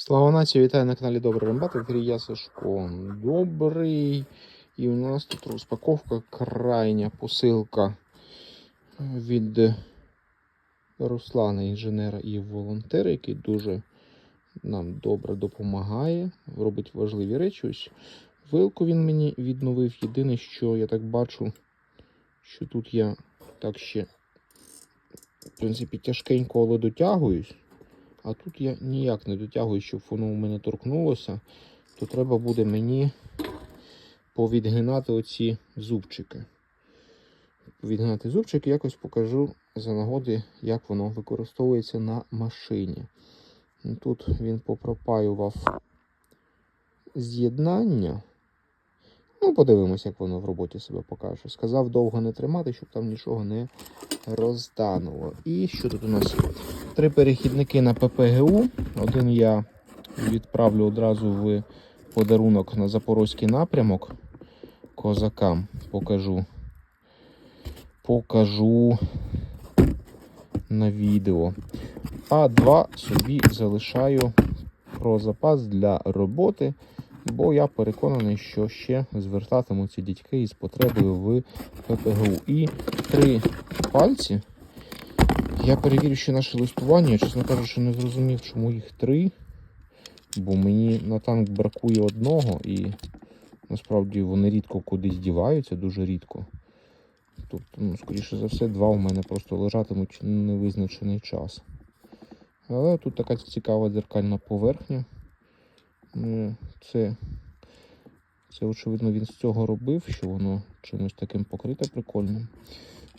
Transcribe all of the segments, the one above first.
Слава нації, вітаю на каналі Добрий Рембат. В ефірі я Сашко Добрий. І у нас тут розпаковка крайня посилка від Руслана, інженера і волонтера, який дуже нам добре допомагає, робить важливі речі. Ось вилку він мені відновив. Єдине, що я так бачу, що тут я так ще, в принципі, тяжкенько, але дотягуюсь. А тут я ніяк не дотягую, щоб воно у мене торкнулося, то треба буде мені повідгинати оці зубчики. Відгинати зубчики, якось покажу за нагоди, як воно використовується на машині. Тут він попропаював з'єднання. Ну, подивимось, як воно в роботі себе покаже. Сказав довго не тримати, щоб там нічого не розтануло. І що тут у нас? Три перехідники на ППГУ. Один я відправлю одразу в подарунок на запорозький напрямок. Козакам покажу. Покажу на відео. А два собі залишаю про запас для роботи, бо я переконаний, що ще звертатимуться дітьки із потребою в ППГУ. І три пальці. Я перевірю ще наше листування. Чесно кажучи, не зрозумів, чому їх три. Бо мені на танк бракує одного і насправді вони рідко кудись діваються, дуже рідко. Тобто, ну, скоріше за все, два у мене просто лежатимуть невизначений час. Але тут така цікава дзеркальна поверхня. Ну, Це, це, очевидно, він з цього робив, що воно чимось таким покрите прикольним.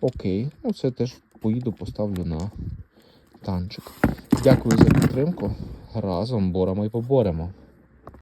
Окей, ну це теж поїду, поставлю на танчик. Дякую за підтримку. Разом боремо і поборемо.